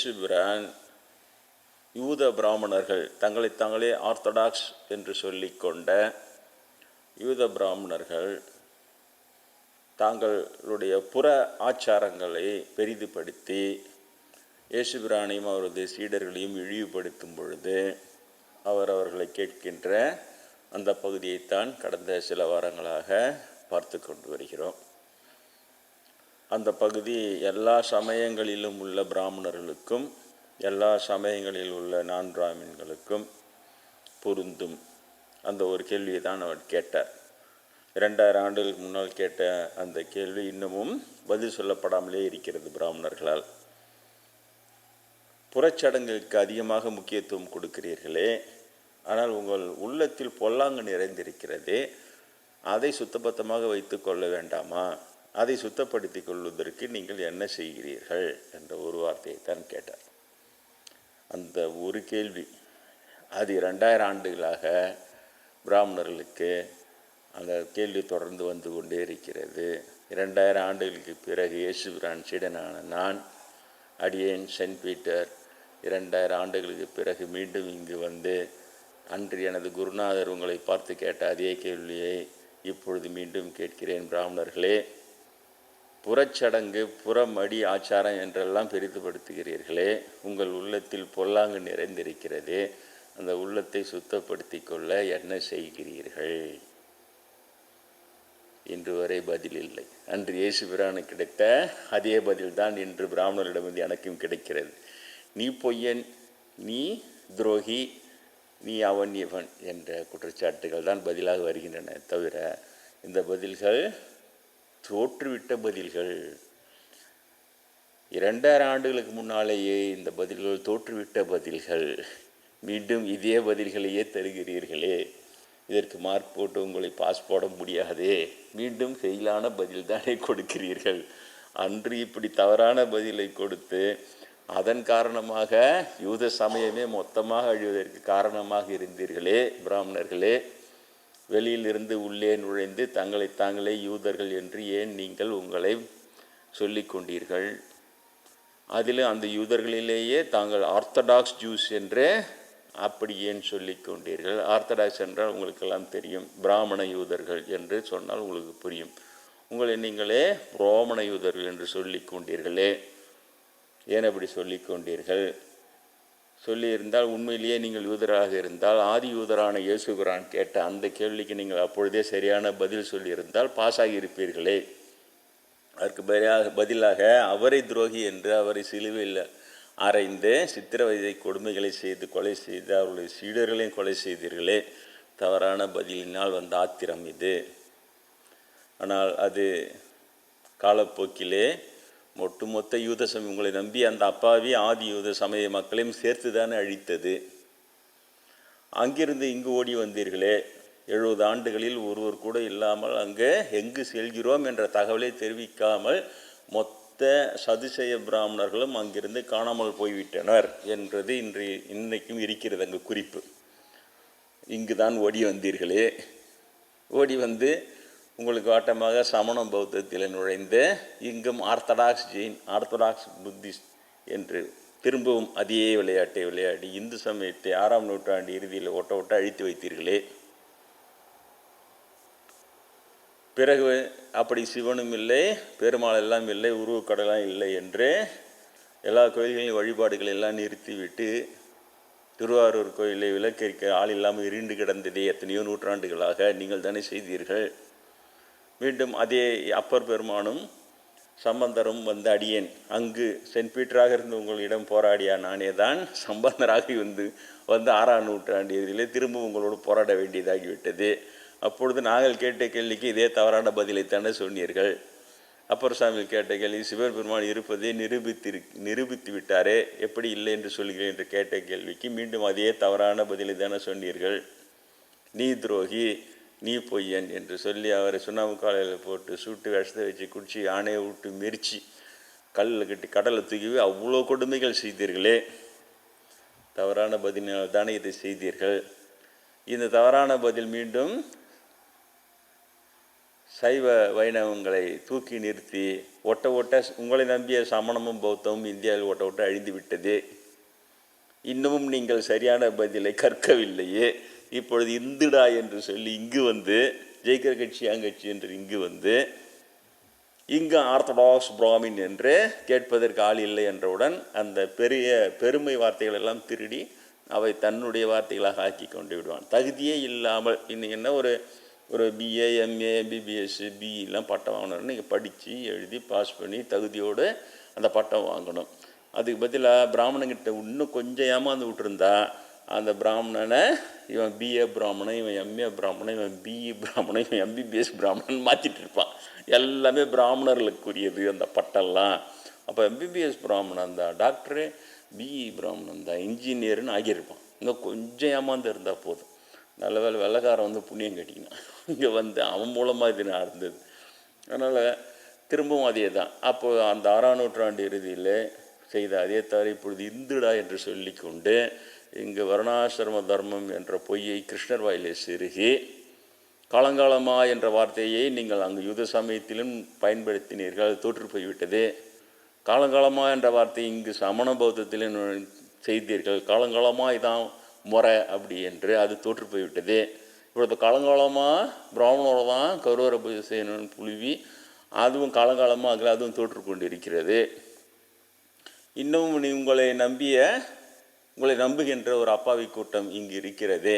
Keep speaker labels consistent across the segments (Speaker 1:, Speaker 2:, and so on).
Speaker 1: இயேசுபிரான் யூத பிராமணர்கள் தங்களை தாங்களே ஆர்த்தடாக்ஸ் என்று சொல்லிக்கொண்ட யூத பிராமணர்கள் தாங்களுடைய புற ஆச்சாரங்களை பெரிதுபடுத்தி இயேசுபிரானையும் அவரது சீடர்களையும் இழிவுபடுத்தும் பொழுது அவர் அவர்களை கேட்கின்ற அந்த பகுதியைத்தான் கடந்த சில வாரங்களாக பார்த்து கொண்டு வருகிறோம். அந்த பகுதி எல்லா சமயங்களிலும் உள்ள பிராமணர்களுக்கும் எல்லா சமயங்களில் உள்ள நான் பிராமின்களுக்கும் பொருந்தும். அந்த ஒரு கேள்வியை தான் அவர் கேட்டார். இரண்டாயிரம் ஆண்டுகளுக்கு முன்னால் கேட்ட அந்த கேள்வி இன்னமும் பதில் சொல்லப்படாமலே இருக்கிறது பிராமணர்களால். புறச்சடங்குகளுக்கு அதிகமாக முக்கியத்துவம் கொடுக்கிறீர்களே ஆனால் உங்கள் உள்ளத்தில் பொல்லாங்கு நிறைந்திருக்கிறதே அதை சுத்தபத்தமாக வைத்து கொள்ள வேண்டாமா? அதை சுத்தப்படுத்தி கொள்வதற்கு நீங்கள் என்ன செய்கிறீர்கள்? என்ற ஒரு வார்த்தையை தான் கேட்டார். அந்த ஒரு கேள்வி. அது இரண்டாயிரம் ஆண்டுகளாக பிராமணர்களுக்கு அந்த கேள்வி தொடர்ந்து வந்து கொண்டே இருக்கிறது. இரண்டாயிரம் ஆண்டுகளுக்கு பிறகு இயேசுபிரான் சீடனான நான் அடியேன் சென்ட் பீட்டர் இரண்டாயிரம் ஆண்டுகளுக்கு பிறகு மீண்டும் இங்கு வந்து அன்று எனது குருநாதர் உங்களை பார்த்து கேட்ட அதே கேள்வியை இப்பொழுது மீண்டும் கேட்கிறேன் பிராமணர்களே. புறச்சடங்கு புறமடி ஆச்சாரம் என்றெல்லாம் பெரிதுபடுத்துகிறீர்களே உங்கள் உள்ளத்தில் பொல்லாங்கு நிறைந்திருக்கிறது. அந்த உள்ளத்தை சுத்தப்படுத்தி கொள்ள என்ன செய்கிறீர்கள்? இன்று வரை பதில் இல்லை. அன்று இயேசு பிரானு கிடைத்த அதே பதில் தான் இன்று பிராமணரிடமிருந்து எனக்கும் கிடைக்கிறது. நீ பொய்யன் நீ துரோகி நீ அவன் இவன் என்ற குற்றச்சாட்டுகள் தான் பதிலாக வருகின்றன தவிர இந்த பதில்கள் தோற்றுவிட்ட பதில்கள். இரண்டாயிரம் ஆண்டுகளுக்கு முன்னாலேயே இந்த பதில்கள் தோற்றுவிட்ட பதில்கள். மீண்டும் இதே பதில்களையே தருகிறீர்களே. இதற்கு மார்க் போட்டு உங்களை பாஸ் போட முடியாதே. மீண்டும் செயலான பதில் தானே கொடுக்கிறீர்கள். அன்று இப்படி தவறான பதிலை கொடுத்து அதன் காரணமாக யூத சமயமே மொத்தமாக அழிவதற்கு காரணமாக இருந்தீர்களே பிராமணர்களே. வெளியிலிருந்து உள்ளே நுழைந்து தங்களை தாங்களே யூதர்கள் என்று ஏன் நீங்கள் உங்களை சொல்லி கொண்டீர்கள் அதில் அந்த யூதர்களிலேயே தாங்கள் ஆர்த்தடாக்ஸ் ஜூஸ் என்றே அப்படி ஏன் சொல்லி கொண்டீர்கள் ஆர்த்தடாக்ஸ் என்றால் உங்களுக்கெல்லாம் தெரியும் பிராமண யூதர்கள் என்று சொன்னால் உங்களுக்கு புரியும். உங்களை நீங்களே ரோமண யூதர்கள் என்று சொல்லி கொண்டீர்களே ஏன் அப்படி சொல்லி கொண்டீர்கள் சொல்லியிருந்தால் உண்மையிலேயே நீங்கள் யூதராக இருந்தால் ஆதி யூதரான இயேசுகுரான் கேட்ட அந்த கேள்விக்கு நீங்கள் அப்பொழுதே சரியான பதில் சொல்லியிருந்தால் பாஸ் ஆகியிருப்பீர்களே அதற்கு பதிலாக பதிலாக அவரை துரோகி என்று அவரை சிலுவையில் அறைந்து சித்திரவதை கொடுமைகளை செய்து கொலை செய்து அவருடைய சீடர்களையும் கொலை செய்தீர்களே. தவறான பதிலினால் வந்த ஆத்திரம் இது. ஆனால் அது காலப்போக்கிலே ஒட்டுமொத்த யூத சமயம் உங்களை நம்பி அந்த அப்பாவி ஆதி யூத சமய மக்களையும் சேர்த்து தானே அழித்தது. அங்கிருந்து இங்கு ஓடி வந்தீர்களே. எழுபது ஆண்டுகளில் ஒருவர் கூட இல்லாமல் அங்கே எங்கு செல்கிறோம் என்ற தகவலை தெரிவிக்காமல் மொத்த சதுசய பிராமணர்களும் அங்கிருந்து காணாமல் போய்விட்டனர் என்றது இன்று இன்றைக்கும் இருக்கிறது அங்கு குறிப்பு. இங்கு தான் ஓடி வந்தீர்களே. ஓடி வந்து உங்களுக்கு வாட்டமாக சமண பௌத்தத்தில் நுழைந்து இங்கும் ஆர்த்தடாக்ஸ் ஜெயின் ஆர்த்தடாக்ஸ் புத்திஸ்ட் என்று திரும்பவும் அதே விளையாட்டை விளையாடி இந்து சமயத்தை ஆறாம் நூற்றாண்டு இறுதியில் ஒட்ட ஒட்ட அழித்து வைத்தீர்களே. பிறகு அப்படி சிவனும் இல்லை பெருமாள் எல்லாம் இல்லை உருவக்கடலாம் இல்லை என்று எல்லா கோயில்களின் வழிபாடுகளை எல்லாம் நிறுத்திவிட்டு திருவாரூர் கோயிலை விளக்கரிக்க ஆள் இல்லாமல் இருண்டு கிடந்ததே எத்தனையோ நூற்றாண்டுகளாக நீங்கள் தானே செய்தீர்கள். மீண்டும் அதே அப்பர் பெருமானும் சம்பந்தரும் வந்து அடியேன். அங்கு சென்ட் பீட்டராக இருந்து உங்களிடம் போராடிய நானே தான் சம்பந்தராகி வந்து வந்து ஆறாம் நூற்றாண்டு திரும்ப உங்களோடு போராட வேண்டியதாகிவிட்டது. அப்பொழுது நாங்கள் கேட்ட கேள்விக்கு இதே தவறான பதிலைத்தானே சொன்னீர்கள். அப்பர் சாமி கேட்ட கேள்வி சிவபெருமான் இருப்பதை நிரூபித்து நிரூபித்து விட்டாரே எப்படி இல்லை என்று சொல்கிறேன் என்று கேட்ட கேள்விக்கு மீண்டும் அதே தவறான பதிலை தானே சொன்னீர்கள். நீ துரோகி நீ பொய்யன் என்று சொல்லி அவரை சுண்ணாம்பு காலையில் போட்டு சூட்டு விஷத்தை வச்சு குடிச்சு யானையை விட்டு மெரிச்சு கல்லில் கட்டி கடலை தூக்கி அவ்வளோ கொடுமைகள் செய்தீர்களே. தவறான பதிலினால் தானே இதை செய்தீர்கள். இந்த தவறான பதில் மீண்டும் சைவ வைணவங்களை தூக்கி நிறுத்தி ஒட்ட ஒட்ட உங்களை நம்பிய சமணமும் பௌத்தமும் இந்தியாவில் ஒட்ட ஒட்ட அழிந்து விட்டது. இன்னமும் நீங்கள் சரியான பதிலை கற்கவில்லையே. இப்பொழுது இந்துடா என்று சொல்லி இங்கு வந்து ஜெயிக்கிற கட்சி அங்கட்சி என்று இங்கு வந்து இங்கு ஆர்த்தடாக்ஸ் பிராமின் என்று கேட்பதற்கு ஆள் இல்லை என்றவுடன் அந்த பெரிய பெருமை வார்த்தைகள் எல்லாம் திருடி அவை தன்னுடைய வார்த்தைகளாக ஆக்கி கொண்டு விடுவான். தகுதியே இல்லாமல் இன்னைக்கு என்ன ஒரு ஒரு பிஏ எம்ஏ எம்பிபிஎஸ் பிஇலாம் பட்டம் வாங்கணும்னு நீங்கள் படித்து எழுதி பாஸ் பண்ணி தகுதியோடு அந்த பட்டம் வாங்கணும். அதுக்கு பதிலாக பிராமணங்கிட்ட இன்னும் கொஞ்சம் ஏமாந்து விட்டுருந்தா அந்த பிராமணனை இவன் பிஏ பிராமணன் இவன் எம்ஏ பிராமணன் இவன் பிஇ பிராமணன் இவன் எம்பிபிஎஸ் பிராமணன் மாற்றிட்டு இருப்பான். எல்லாமே பிராமணர்களுக்குரியது அந்த பட்டம்லாம் அப்போ எம்பிபிஎஸ் பிராமணன் தான் டாக்டரு பிஇ பிராமணன் தான் இன்ஜினியர்னு ஆகியிருப்பான். இன்னும் கொஞ்சம் ஏமாந்து இருந்தால் போதும். நல்ல வேலை வெள்ளைக்காரன் வந்து புண்ணியம் கட்டிக்கினான். இங்கே வந்து அவன் மூலமாக இது நடந்தது. அதனால் திரும்பவும் அதே தான் அப்போ அந்த ஆறாம் நூற்றாண்டு இறுதியில் செய்த அதே தவிர இப்பொழுது இந்துடா என்று சொல்லிக்கொண்டு இங்கு வருணாசிரம தர்மம் என்ற பொய்யை கிருஷ்ணர் வாயிலே செருகி காலங்காலமா என்ற வார்த்தையை நீங்கள் அங்கு யுத சமயத்திலும் பயன்படுத்தினீர்கள் தோற்று போய்விட்டது. காலங்காலமா என்ற வார்த்தை இங்கு சமண பௌத்தத்திலும் செய்தீர்கள் காலங்காலமாக இதான் முறை அப்படி என்று அது தோற்று போய்விட்டது. இப்பொழுது காலங்காலமாக பிராமணோட தான் கௌரவர பூஜை செய்யணும்னு புழுவி அதுவும் காலங்காலமாக அதில் அதுவும் தோற்று கொண்டு இருக்கிறது இன்னும் நீ உங்களை நம்பிய உங்களை நம்புகின்ற ஒரு அப்பாவி கூட்டம் இங்கு இருக்கிறதே.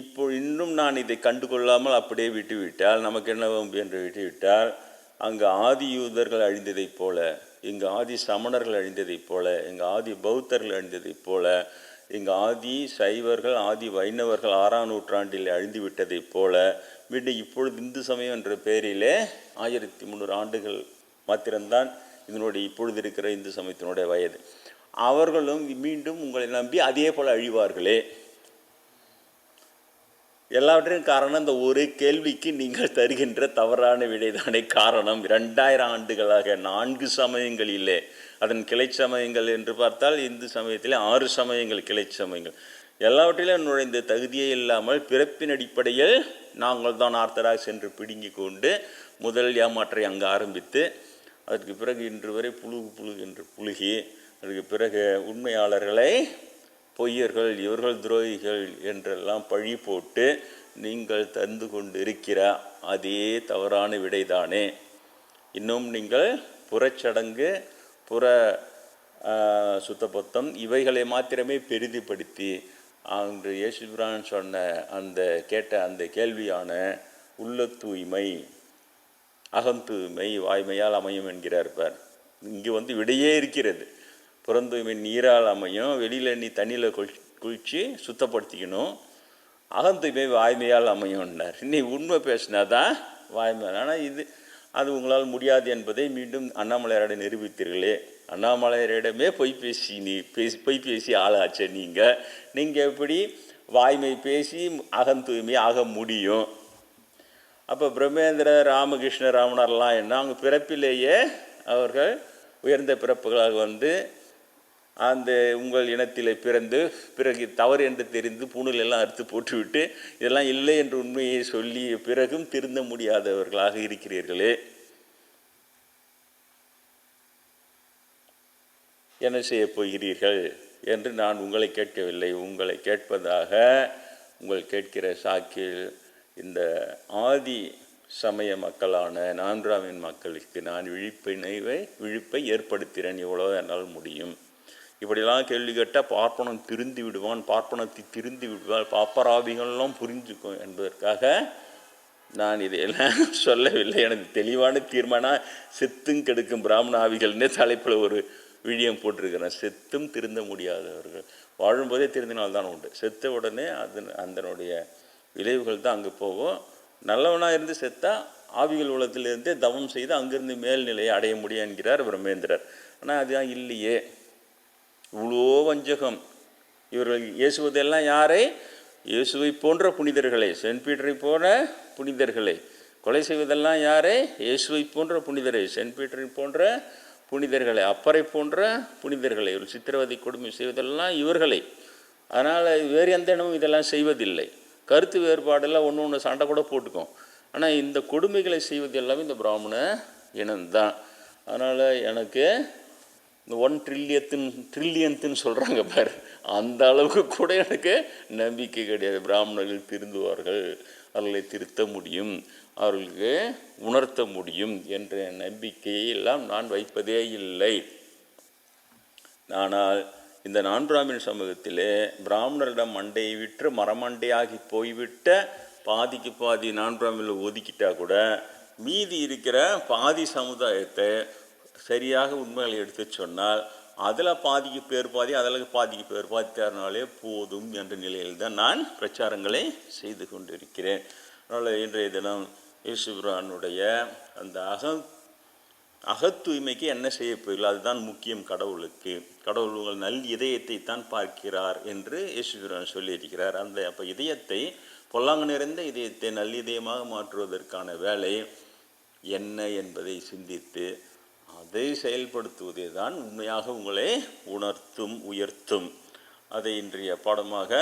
Speaker 1: இப்போ இன்னும் நான் இதை கண்டுகொள்ளாமல் அப்படியே விட்டுவிட்டால் நமக்கு என்ன வம்பு என்று விட்டுவிட்டால் அங்கு ஆதி யூதர்கள் அழிந்ததைப் போல இங்கு ஆதி சமணர்கள் அழிந்ததைப் போல இங்கு ஆதி பௌத்தர்கள் அழிந்ததைப் போல இங்கு ஆதி சைவர்கள் ஆதி வைணவர்கள் ஆறாம் நூற்றாண்டில் அழிந்து விட்டதைப் போல மீண்டும் இப்பொழுது இந்து சமயம் என்ற பெயரிலே ஆயிரத்தி முந்நூறு ஆண்டுகள் மாத்திரம்தான் இதனுடைய இப்பொழுது இருக்கிற இந்து சமயத்தினுடைய வயது. அவர்களும் மீண்டும் உங்களை நம்பி அதே போல் அழிவார்களே. எல்லாவற்றையும் காரணம் இந்த ஒரு கேள்விக்கு நீங்கள் தருகின்ற தவறான விடைதானே காரணம். இரண்டாயிரம் ஆண்டுகளாக நான்கு சமயங்களிலே அதன் கிளை சமயங்கள் என்று பார்த்தால் இந்து சமயத்திலே ஆறு சமயங்கள் கிளை சமயங்கள். எல்லாவற்றிலும் நுழைந்த தகுதியே இல்லாமல் பிறப்பின் அடிப்படையில் நாங்கள் தான் ஆர்த்தராக சென்று பிடுங்கி கொண்டு முதல் ஏமாற்றை அங்கு ஆரம்பித்து அதற்கு பிறகு இன்று வரை புழுகு புழுகு என்று புழுகி அதுக்கு பிறகு உண்மையாளர்களை பொய்யர்கள் இவர்கள் துரோகிகள் என்றெல்லாம் பழி போட்டு நீங்கள் தந்து கொண்டிருக்கிற அதே தவறான விடைதானே. இன்னும் நீங்கள் புறச்சடங்கு புற ஆ, சுத்தபத்தம் இவைகளை மாத்திரமே பெரிதிப்படுத்தி அன்று யேசுபிரான் சொன்ன அந்த கேட்ட அந்த கேள்வியான உள்ள தூய்மை அகம் தூய்மை வாய்மையால் அமையும் என்கிறார் பார். இங்கே வந்து விடையே இருக்கிறது. புறந்தூய்மை நீரால் அமையும். வெளியில் நீ தண்ணியில் குளி குளித்து சுத்தப்படுத்திக்கணும். அகந்தூய்மை வாய்மையால் அமையும்னார். நீ உண்மை பேசினா தான் வாய்மை. ஆனால் இது அது உங்களால் முடியாது என்பதை மீண்டும் அண்ணாமலையாரிடம் நிரூபித்தீர்களே. அண்ணாமலையாரிடமே பொய் பேசி நீ பேசி பொய் பேசி ஆளாச்சே நீங்கள் நீங்கள் எப்படி வாய்மை பேசி அகந்தூய்மை ஆக முடியும்? அப்போ பிரம்மேந்திர ராமகிருஷ்ண ராமணர்லாம் என்ன அவங்க பிறப்பிலேயே அவர்கள் உயர்ந்த பிறப்புகளாக வந்து அந்த உங்கள் இனத்திலே பிறந்து பிறகு தவறு என்று தெரிந்து பூணூல் எல்லாம் அறுத்து போட்டுவிட்டு இதெல்லாம் இல்லை என்று உண்மையை சொல்லிய பிறகும் திருந்த முடியாதவர்களாக இருக்கிறீர்களே. என்ன செய்யப் போகிறீர்கள் என்று நான் உங்களை கேட்கவில்லை. உங்களை கேட்பதாக உங்கள் கேட்கிற சாக்கில் இந்த ஆதி சமய மக்களான நான்காமின் மக்களுக்கு நான் விழிப்பினைவை விழிப்பை ஏற்படுத்துகிறேன். இவ்வளோ என்னால் முடியும். இப்படிலாம் கேள்வி கேட்டால் பார்ப்பனம் திருந்தி விடுவான் பார்ப்பனத்தை திருந்தி விடுவான் பாப்பராபிகள்லாம் புரிஞ்சுக்கும் என்பதற்காக நான் இதையெல்லாம் சொல்லவில்லை. எனக்கு தெளிவான தீர்மானம் செத்தும் கெடுக்கும் பிராமண ஆவிகள்னே தலைப்பில் ஒரு விழியம் போட்டிருக்கிறேன். செத்தும் திருந்த முடியாதவர்கள். வாழும்போதே திருந்தினால்தான் உண்டு. செத்த உடனே அது அதனுடைய விளைவுகள் தான் அங்கே போகும். நல்லவனாக இருந்து செத்தா ஆவிகள் உலகத்திலிருந்தே தவம் செய்து அங்கிருந்து மேல்நிலையை அடைய முடியும் என்கிறார் பிரம்மேந்திரர். ஆனால் அதுதான் இல்லையே. இவ்வளோ வஞ்சகம். இவர்கள் இயேசுவதெல்லாம் யாரை? இயேசுவை போன்ற புனிதர்களை சென்ட் பீட்டரை போன்ற புனிதர்களை. கொலை செய்வதெல்லாம் யாரை? இயேசுவை போன்ற புனிதரை சென்ட் பீட்டரை போன்ற புனிதர்களை அப்பரை போன்ற புனிதர்களை. ஒரு சித்திரவதை கொடுமை செய்வதெல்லாம் இவர்களை. அதனால் வேறு எந்த இடமும் இதெல்லாம் செய்வதில்லை. கருத்து வேறுபாடெல்லாம் ஒன்று ஒன்று சண்டை கூட போட்டுக்கும். ஆனால் இந்த கொடுமைகளை செய்வது எல்லாமே இந்த பிராமண இனம்தான். அதனால் எனக்கு இந்த ஒன் ட்ரில்லியத்தின் ட்ரில்லியன்த்துன்னு சொல்கிறாங்க பாரு. அந்த அளவுக்கு கூட எனக்கு நம்பிக்கை கிடையாது. பிராமணர்கள் திருந்துவார்கள். அவர்களை திருத்த முடியும். அவர்களுக்கு உணர்த்த முடியும் என்ற நம்பிக்கையை எல்லாம் நான் வைப்பதே இல்லை. ஆனால் இந்த நான் பிராமின் சமூகத்திலே பிராமணரிடம் மண்டையை விற்று மரமண்டையாகி போய்விட்ட பாதிக்கு பாதி நான் பிராமினில் ஒதுக்கிட்டா கூட மீதி இருக்கிற பாதி சமுதாயத்தை சரியாக உண்மைகளை எடுத்து சொன்னால் அதில் பாதிக்கு பேர் பாதி அதில் பாதிக்கு பேர் பாதி தேர்னாலே போதும் என்ற நிலையில் தான் நான் பிரச்சாரங்களை செய்து கொண்டிருக்கிறேன். அதனால் இன்றைய தினம் ஈசுபிரானுடைய அந்த அகம் அகத்தூய்மைக்கு என்ன செய்ய போகிறீர்கள் அதுதான் முக்கியம் கடவுளுக்கு. கடவுள் உங்கள் நல் இதயத்தை தான் பார்க்கிறார் என்று யேசுபிரான் சொல்லியிருக்கிறார். அந்த அப்போ இதயத்தை பொல்லாங்கு நிறைந்த இதயத்தை நல் இதயமாக மாற்றுவதற்கான வேலை என்ன என்பதை சிந்தித்து அதை செயல்படுத்துவதே தான் உண்மையாக உங்களை உணர்த்தும் உயர்த்தும். அதை இன்றைய பாடமாக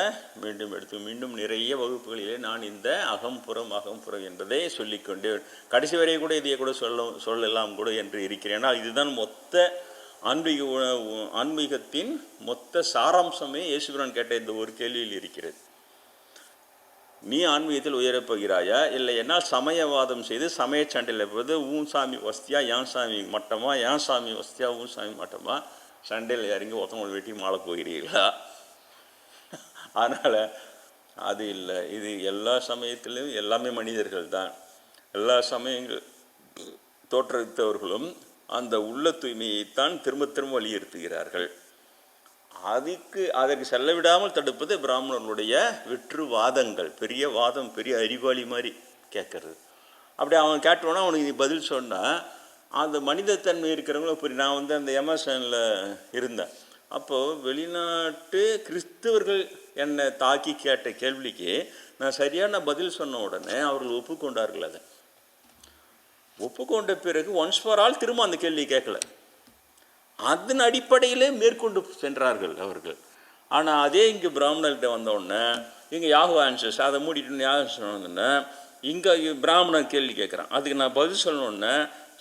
Speaker 1: மீண்டும் எடுத்து மீண்டும் நிறைய வகுப்புகளிலே நான் இந்த அகம்புறம் அகம்புறம் என்பதை சொல்லிக்கொண்டே கடைசி வரை கூட இதையே கூட சொல்ல சொல்லலாம் கூட என்று இருக்கிறேன். ஆனால் இதுதான் மொத்த ஆன்மீக ஆன்மீகத்தின் மொத்த சாராம்சமே இயேசுபுரன் கேட்ட இந்த ஒரு கேள்வியில் இருக்கிறது. நீ ஆன்மீகத்தில் உயரப்போகிறாயா இல்லை என்னால் சமயவாதம் செய்து சமய சண்டையில் இருப்பது ஊன் சாமி வஸ்தியா யான் சாமி மட்டமா யான் சாமி வஸ்தியா ஊன் சாமி மட்டமா? சண்டையில் இறங்கி ஒருத்தவங்களை வெட்டி மாலை போகிறீர்களா? அதனால் அது இல்லை. இது எல்லா சமயத்திலும் எல்லாமே மனிதர்கள் தான். எல்லா சமயங்கள் தோற்றுவித்தவர்களும் அந்த உள்ள தூய்மையைத்தான் திரும்ப திரும்ப வலியுறுத்துகிறார்கள். அதுக்கு அதற்கு செல்ல விடாமல் தடுப்பது பிராமணர்களுடைய வெற்று வாதங்கள் பெரிய வாதம் பெரிய அறிவாளி மாதிரி கேட்கறது. அப்படி அவன் கேட்டோன்னா அவனுக்கு நீ பதில் சொன்னால் அந்த மனிதத்தன்மை இருக்கிறவங்களும் இப்படி நான் வந்து அந்த எமர்சனில் இருந்தேன். அப்போது வெளிநாட்டு கிறிஸ்தவர்கள் என்னை தாக்கி கேட்ட கேள்விக்கு நான் சரியான பதில் சொன்ன உடனே அவர்கள் ஒப்புக்கொண்டார்கள் அதை. ஒப்புக்கொண்ட பிறகு ஒன்ஸ் ஃபார் ஆல் திரும்ப அந்த கேள்வி கேட்கல. அதன் அடிப்படையிலே மேற்கொண்டு சென்றார்கள் அவர்கள். ஆனால் அதே இங்கே பிராமணர்கிட்ட வந்தோடனே இங்கே யாகு ஆன்சர்ஸ் அதை மூடிட்டு யாகு சொன்னோடனே இங்கே பிராமணன் கேள்வி கேட்குறான். அதுக்கு நான் பதில் சொன்னோடனே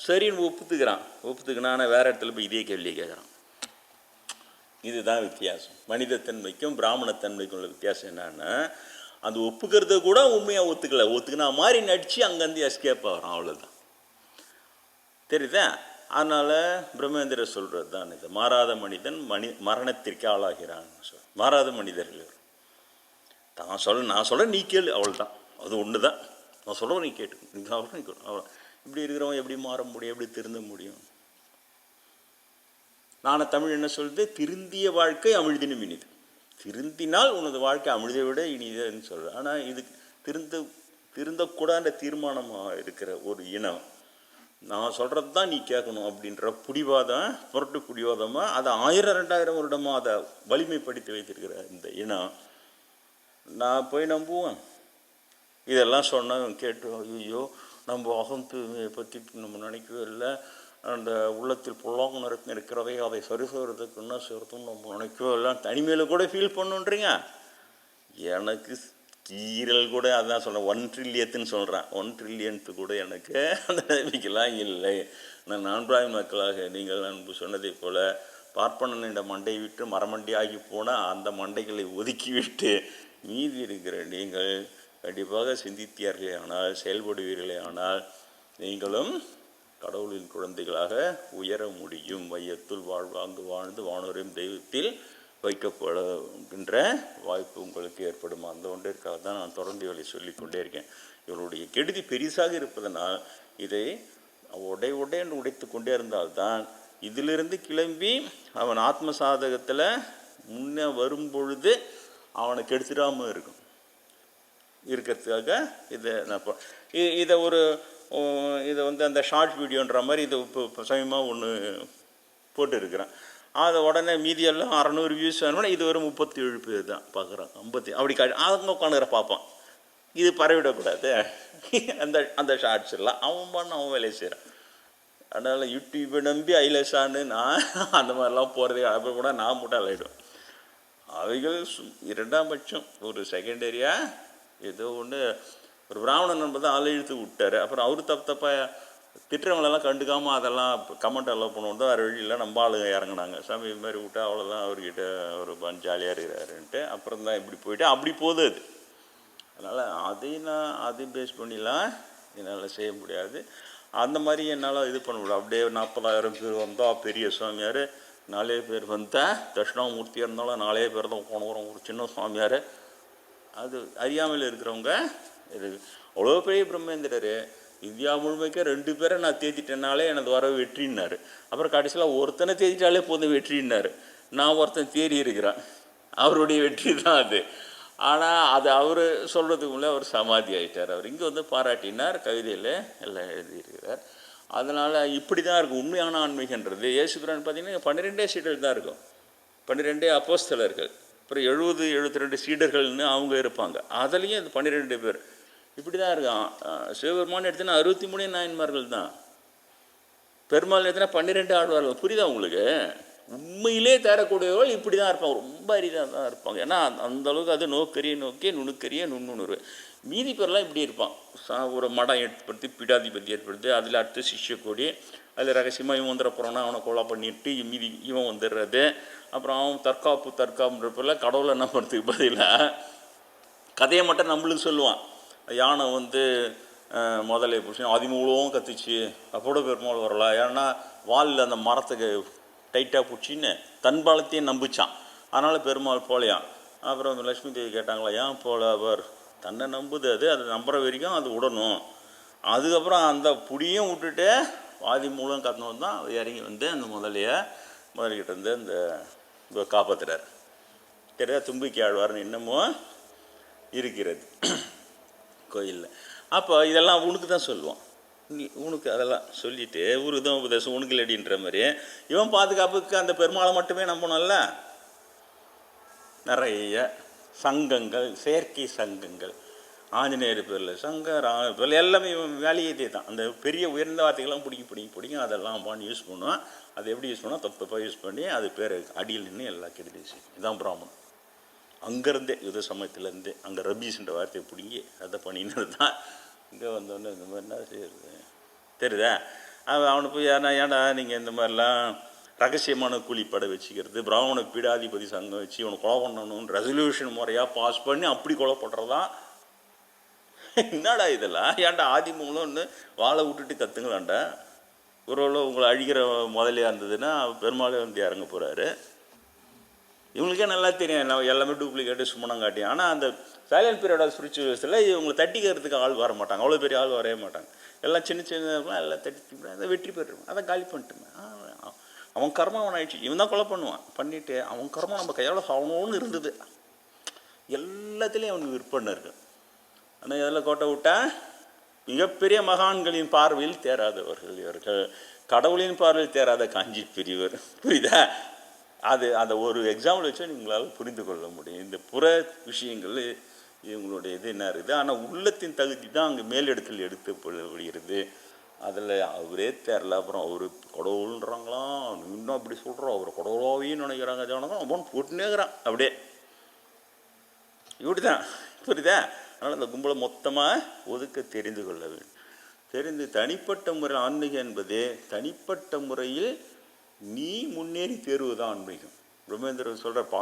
Speaker 1: சரின்னு ஒப்புத்துக்கிறான். ஒப்புத்துக்கினா ஆனால் வேறு இடத்துல போய் இதே கேள்வி கேட்குறான். இதுதான் வித்தியாசம். மனிதத்தன்மைக்கும் பிராமணத்தன்மைக்கும் உள்ள வித்தியாசம் என்னன்னா அந்த ஒப்புக்கிறத கூட உண்மையாக ஒத்துக்கல. ஒத்துக்கினா மாதிரி நடித்து அங்கேருந்து எஸ்கேப் ஆகிறான் அவ்வளோதான் தெரியுதா? அதனால் பிரம்மேந்திர சொல்கிறது தான் இது. மாறாத மனிதன் மனி மரணத்திற்கு ஆளாகிறான். சொல் மாறாத மனிதர்கள் தான் சொல்ல நான் சொல்ல நீ கேளு அவ்வளோதான் அது ஒன்று தான் நான் சொல்கிறேன் நீ கேட்டு நீ அவ்வளோ நீ கேளு அவ்வளோ இப்படி இருக்கிறவன் எப்படி மாற முடியும் எப்படி திருந்த முடியும்? நான தமிழ் என்ன சொல்லுது? திருந்திய வாழ்க்கை அமிழ்தினும் இனிது. திருந்தினால் உனது வாழ்க்கை அமிழ்தை விட இனிதுன்னு சொல்கிறேன் ஆனால் இது திருந்த திருந்தக்கூடாத தீர்மானமாக இருக்கிற ஒரு இனம் நான் சொல்கிறது தான் நீ கேட்கணும் அப்படின்ற புடிவாதம் புரட்டு புடிவாதமாக அதை ஆயிரம் ரெண்டாயிரம் வருடமாக அதை வலிமைப்படுத்தி வைத்திருக்கிற இந்த இனம். நான் போய் நம்புவேன். இதெல்லாம் சொன்ன கேட்டு ஐயோ நம்ம அகம் தூய்மையை பற்றி நம்ம நினைக்கவே இல்லை. அந்த உள்ளத்தில் புல்லாங்குணருக்கு இருக்கிறதை அதை சரி செய்கிறதுக்கு என்ன செய்கிறதுன்னு நம்ம நினைக்கவே இல்லை. தனிமையில் கூட ஃபீல் பண்ணுன்றீங்க. எனக்கு கீரல் கூட அதான் சொல்கிறேன் ஒன் ட்ரில்லியத்துன்னு சொல்கிறேன் ஒன் ட்ரில்லியன்ட்டு கூட எனக்கு அந்த நம்பிக்கைலாம் இல்லை. நான் நான்காய் மக்களாக நீங்கள் அன்பு சொன்னதைப் போல பார்ப்பனனிட மண்டை விட்டு மரமண்டி ஆகி போனால் அந்த மண்டைகளை ஒதுக்கிவிட்டு மீதி இருக்கிற நீங்கள் கண்டிப்பாக சிந்தித்தீர்களே ஆனால் செயல்படுவீர்களே ஆனால் நீங்களும் கடவுளின் குழந்தைகளாக உயர முடியும். மையத்துள் வாழ்வாங்கு வாழ்ந்து வானோரின் தெய்வத்தில் வைக்கப்படுகின்ற வாய்ப்பு உங்களுக்கு ஏற்படும்? அந்த ஒன்றிற்காக தான் நான் தொடர்ந்து இவளை சொல்லிக்கொண்டே இருக்கேன். இவளுடைய கெடுதி பெரிசாக இருப்பதனால் இதை உடை உடைன்னு என்று உடைத்து கொண்டே இருந்தால்தான் இதிலிருந்து கிளம்பி அவன் ஆத்ம சாதகத்தில் முன்னே வரும் பொழுது அவனை கெடுத்துடாமல் இருக்கும். இருக்கிறதுக்காக இதை நான் இ- இதை ஒரு இதை வந்து அந்த ஷார்ட் வீடியோன்ற மாதிரி இதை இப்போ சமயமாக ஒன்று போட்டுருக்கிறேன். அதை உடனே மீதியெல்லாம் அறநூறு வியூஸ் வேணும்னா இது ஒரு முப்பத்தி ஏழு பேர் தான் பார்க்குறான் ஐம்பத்தி அப்படி கா அவங்க உட்காந்துற பார்ப்பான். இது பரவிடக்கூடாது. அந்த அந்த ஷார்ட்ஸ் எல்லாம் அவன் பண்ண அவன் வேலையை செய்கிறான் அதனால் யூடியூப்பை நம்பி ஐலேஷான்னு நான் அந்த மாதிரிலாம் போகிறதே அப்போ கூட நான் மட்டும் முட்டாளாயிடும் அவைகள் இரண்டாம் பட்சம் ஒரு செகண்டரியாக ஏதோ ஒன்று ஒரு பிராமணன் என்பதை ஆள் இழுத்து விட்டார். அப்புறம் அவரு தப்பு தப்பாக திட்டுறவங்களெல்லாம் கண்டுக்காமல் அதெல்லாம் கமெண்ட் அலோவ் பண்ணுவோம். தான் வேறு வழியில் நம்ம ஆளுங்க இறங்குனாங்க. சாமி இது மாதிரி விட்டா அவ்வளோதான் அவர்கிட்ட ஒரு பன் ஜாலியாக இருக்கிறாருன்ட்டு அப்புறம் தான் இப்படி போயிட்டு அப்படி போகுது அது. அதனால் அதையும் நான் அதையும் பேஸ் பண்ணிலாம் என்னால் செய்ய முடியாது. அந்த மாதிரி என்னால் இது பண்ண முடியாது அப்படியே நாற்பதாயிரம் பேர் வந்தால் பெரிய சுவாமியார் நாலே பேர் வந்தால் தட்சிணாமூர்த்தியாக இருந்தாலும் நாலே பேர் தான் போனவரும் ஒரு சின்ன சுவாமியார் அது அறியாமையில் இருக்கிறவங்க இது அவ்வளோ பெரிய பிரம்மேந்திரர். இந்தியா முழுமைக்கே ரெண்டு பேரை நான் தேத்திட்டேனாலே எனது வர வெற்றின்னாரு. அப்புறம் கடைசியில் ஒருத்தனை தேத்திட்டாலே போதும் வெற்றின்னாரு. நான் ஒருத்தன் தேறி இருக்கிறேன். அவருடைய வெற்றி தான் அது. ஆனால் அது அவர் சொல்கிறதுக்கு முன்னே அவர் சமாதி ஆகிட்டார் அவர் இங்கே வந்து பாராட்டினார் கவிதையில் எல்லாம் எழுதியிருக்கிறார். அதனால் இப்படி தான் இருக்கும். உண்மையான ஆன்மீகன்றது. இயேசுபிரான் பார்த்தீங்கன்னா பன்னிரெண்டே சீடர்கள் தான் இருக்கும். பன்னிரெண்டே அப்போஸ்தலர்கள். அப்புறம் எழுபது எழுபத்தி ரெண்டு சீடர்கள்னு அவங்க இருப்பாங்க. அதுலேயும் இந்த பன்னிரெண்டு பேர். இப்படி தான் இருக்கான் சிவபெருமான் எடுத்தினா அறுபத்தி மூணு நாயன்மார்கள் தான். பெருமாள் எடுத்தினா பன்னிரெண்டு ஆழ்வார்கள். புரியுதா உங்களுக்கு? உண்மையிலே தரக்கூடியவர்கள் இப்படி தான் இருப்பாங்க. ரொம்ப அரிதாக தான் இருப்பாங்க. ஏன்னா அந்த- அளவுக்கு அது நோக்கரிய நோக்கிய நுணுக்கரிய நுண்ணுணர்வு. மீதி பேர்லாம் இப்படி இருப்பான். சா- ஒரு மடம் ஏற்படுத்தி பீடாதிபதி ஏற்படுத்தி அதில் அடுத்து சிஷ்யக்கோடி அதில் ரகசியமாக இவன் வந்துட போகிறான்னா அவனை கொலை பண்ணிட்டு மீதி இவன் வந்துடுறது அப்புறம் அவன் தற்காப்பு தற்காப்புன்றப்பில் கடவுளை நம்புறதுக்கு பதிலாக கதையை மட்டும் நம்மளுக்கு சொல்லுவான். யானை வந்து அஹ், முதல்ல பிடிச்சி அதிமூலவும் கத்துச்சு. அப்போட பெருமாள் வரல. ஏன்னா வாலில் அந்த மரத்துக்கு டைட்டாக பிடிச்சின்னு தன் பலத்தையும் நம்பிச்சான். அதனால் பெருமாள் போலையாம் அப்புறம் லக்ஷ்மி தேவி கேட்டாங்களா ஏன் போல அவர்? தன்னை நம்புது அது. அது நம்புற வரைக்கும் அது விடணும் அதுக்கப்புறம் அந்த புடியும் விட்டுட்டு வாதி மூலம் கத்தணும் தான் அவர் இறங்கி வந்து அந்த முதலைய முதல்கிட்ட இருந்து அந்த காப்பாற்றுறார் தெரியா? தும்பிக்கை ஆழ்வார்னு இன்னமும் இருக்கிறது. கோயிலில் அப்போ இதெல்லாம் உனக்கு தான் சொல்லுவான். உனக்கு அதெல்லாம் சொல்லிட்டு உனக்கு தான் உபதேசம் உனக்கு இல்லடின்ற மாதிரி இவன் பாதுகாப்புக்கு அந்த பெருமாளை மட்டுமே நம்பணும்ல நிறைய சங்கங்கள் செயற்கை சங்கங்கள். ஆஞ்சநேயர் பேரில் சங்க பேரில் எல்லாமே இவன் வேலையே இதே தான். அந்த பெரிய உயர்ந்த வார்த்தைகள்லாம் பிடிங்கி பிடிங்கி பிடிங்கி அதெல்லாம் பண்ணி யூஸ் பண்ணுவான். அதை எப்படி யூஸ் பண்ணால் தப்பு தப்பாக யூஸ் பண்ணி அது பேர் அடியில் நின்று எல்லாம் கெடுதி இதுதான் பிராமணம் அங்கேருந்தே யுத சமயத்துலேருந்தே அங்கே ரபீஸ்ன்ற வார்த்தையை பிடுங்கி அதை பண்ணினது தான். இங்கே வந்தோடனே இந்த மாதிரி என்ன செய்யுது தெரியுதா? அவன் அவனை போய் ஏன்னா ஏன்டா நீங்கள் இந்த மாதிரிலாம் ரகசியமான கூலிப்படை வச்சுக்கிறது பிராமண பீடாதிபதி சங்கம் வச்சு இவனை கொலை பண்ணணும்னு ரெசல்யூஷன் முறையாக பாஸ் பண்ணி அப்படி கொலை பண்ணுறதா என்னடா இதெல்லாம்? ஏன்டா ஆதி மூலம்னு வாழை விட்டுட்டு கற்றுங்களாண்டா ஒரு உங்களை அழிக்கிற முதலியாக இருந்ததுன்னா பெருமாளே வந்து இறங்க போகிறாரு இவங்களுக்கே நல்லா தெரியும். நம்ம எல்லாமே டூப்ளிகேட்டு சுமணங்காட்டி. ஆனால் அந்த சைலண்ட் பீரியட் ஆஃப் ஸ்பிரிச்சுவல்ஸில் இவங்களை தட்டிக்கிறதுக்கு ஆள் வர மாட்டாங்க. அவ்வளோ பெரிய ஆள் வரவே மாட்டாங்க. எல்லாம் சின்ன சின்ன எல்லாம் தட்டி அதை வெற்றி பெற்றுருவேன். அதை காலி பண்ணிட்டுமே. அவன் கர்மம் அவன் ஆயிடுச்சு. இவன் தான் கொலை பண்ணுவான். பண்ணிவிட்டு அவன் கர்மம் நம்ம கையால் சாகணும்னு இருந்தது. எல்லாத்துலேயும் அவனுக்கு விற்பனை இருக்கு. ஆனால் இதில் கோட்டை விட்டா? மிகப்பெரிய மகான்களின் பார்வையில் தேராதவர்கள் இவர்கள். கடவுளின் பார்வையில் தேராத காஞ்சி பெரியவர் புரியுதா? அது அந்த ஒரு எக்ஸாம்பிள் வச்சு உங்களால் புரிந்து கொள்ள முடியும். இந்த புற விஷயங்கள் இவங்களுடைய இது என்ன இருக்குது? ஆனால் உள்ளத்தின் தகுதி தான் அங்கே மேலிடத்தில் எடுத்து விடுகிறது அதில் அவரே தெரில அப்புறம் அவர் கடவுள்ன்றாங்களாம் இன்னும் அப்படி சொல்கிறோம் அவர் கடவுளாவே நினைக்கிறாங்க. ஜனகம் அவன் போட்டுனேங்கிறான் அப்படியே. இப்படி தான் புரியுதா? அதனால் அந்த கும்பலை மொத்தமாக ஒதுக்க தெரிந்து கொள்ள வேண்டும். தெரிந்து தனிப்பட்ட முறை ஆன்மீகம் என்பது தனிப்பட்ட முறையில் நீ முன்னேறி தேர்வுதான் ஆன்மீகம் பிரம்மேந்திரன் சொல்கிற பா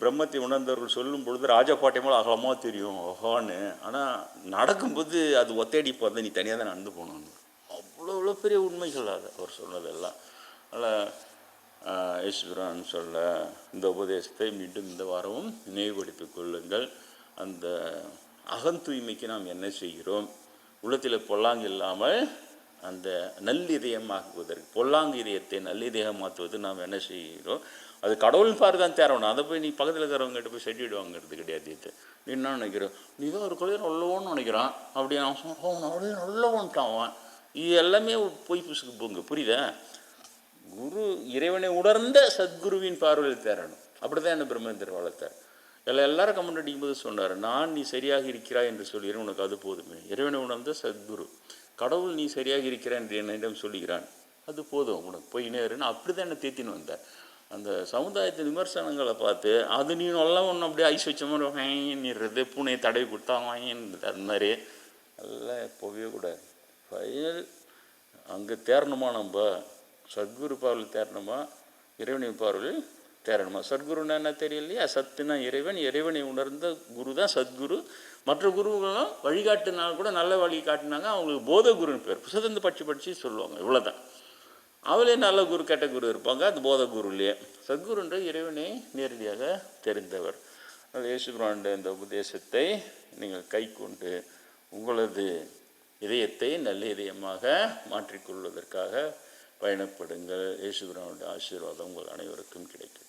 Speaker 1: பிரம்மத்தை உணர்ந்தவர்கள் சொல்லும் பொழுது ராஜபாட்டியமாக அகலமாக தெரியும். ஓஹான்னு. ஆனால் நடக்கும்போது அது ஒத்தேடி போகிறத நீ தனியாக தான் நடந்து போகணும்னு அவ்வளோ அவ்வளோ பெரிய உண்மைகள் அது. அவர் சொன்னதெல்லாம். அதனால் ஈஸ்வரன் சொல்ல இந்த உபதேசத்தை மீண்டும் இந்த வாரமும் நினைவுபடுத்திக் கொள்ளுங்கள். அந்த அகந்தூய்மைக்கு நாம் என்ன செய்கிறோம்? உள்ளத்தில் பொல்லாங்க இல்லாமல் அந்த நல்லிதயமாக்குவதற்கு பொல்லாங்கு இதயத்தை நல்லிதயமாக்குவது நாம் என்ன செய்கிறோம்? அது கடவுள் பாரு தான் தேரணும். அதை போய் நீ பக்கத்தில் இருக்கிறவங்ககிட்ட போய் செட்டிடுவாங்கிறது கிடையாது இது. நீ என்ன நினைக்கிறோம் நீ தான் ஒரு குழந்தை நல்லவோன்னு நினைக்கிறான். அப்படி அவன் சொன்னான் அவன் நல்லவன்ட்டான் அவன்? இது எல்லாமே பொய் புசுக்கு போங்க. புரியுதா? குரு இறைவனை உணர்ந்த சத்குருவின் பார்வையில் தேரணும். அப்படிதான் என்ன பிரம்மேந்திர வளர்த்தார். எல்லாம் எல்லாரும் கமெண்ட் அடிக்கும்போது சொன்னார் நான் நீ சரியாக இருக்கிறாய் என்று சொல்கிறேன் உனக்கு அது போதுமே. இறைவனை உணர்ந்த சத்குரு. கடவுள் நீ சரியாக இருக்கிறான் என்று என்னிடம் சொல்லுகிறான். அது போதும் உனக்கு போய் நேருன்னு அப்படி தான் என்னை தேத்தின்னு வந்த அந்த சமுதாயத்தின் விமர்சனங்களை பார்த்து அது நீ நல்லா ஒன்று அப்படியே ஐஸ் வச்ச மாதிரி வாங்கிடுறது பூனையை தடவி கொடுத்தா வாங்கின்றது அது மாதிரி எல்லாம் போகவே கூடாது. ஃபைனல் அங்கே தேரணுமா நம்ம? சத்குரு பார்வையில் தேரணுமா? இறைவனின் பார்வையில் தேரணுமா? சத்குருன்னா என்ன தெரியலையா? சத்துனா இறைவன் இறைவனை உணர்ந்த குரு தான் சத்குரு. மற்ற குருகளும் வழிகாட்டினால் கூட நல்ல வழி காட்டினாங்க. அவங்களுக்கு போத குருன்னு பேர். புத்தகத்தை படித்து படிச்சு சொல்லுவாங்க. இவ்வளோதான் அவளே நல்ல குரு கெட்ட குரு இருப்பாங்க. அது போத குருலையே சத்குருன்ற இறைவனை நேரடியாக தெரிந்தவர். அது இயேசுபிராண்ட இந்த உபதேசத்தை நீங்கள் கை கொண்டு உங்களது இதயத்தை நல்ல இதயமாக மாற்றிக்கொள்வதற்காக பயணப்படுங்கள். இயேசுபிரானுடைய ஆசீர்வாதம் உங்கள் அனைவருக்கும் கிடைக்கும்.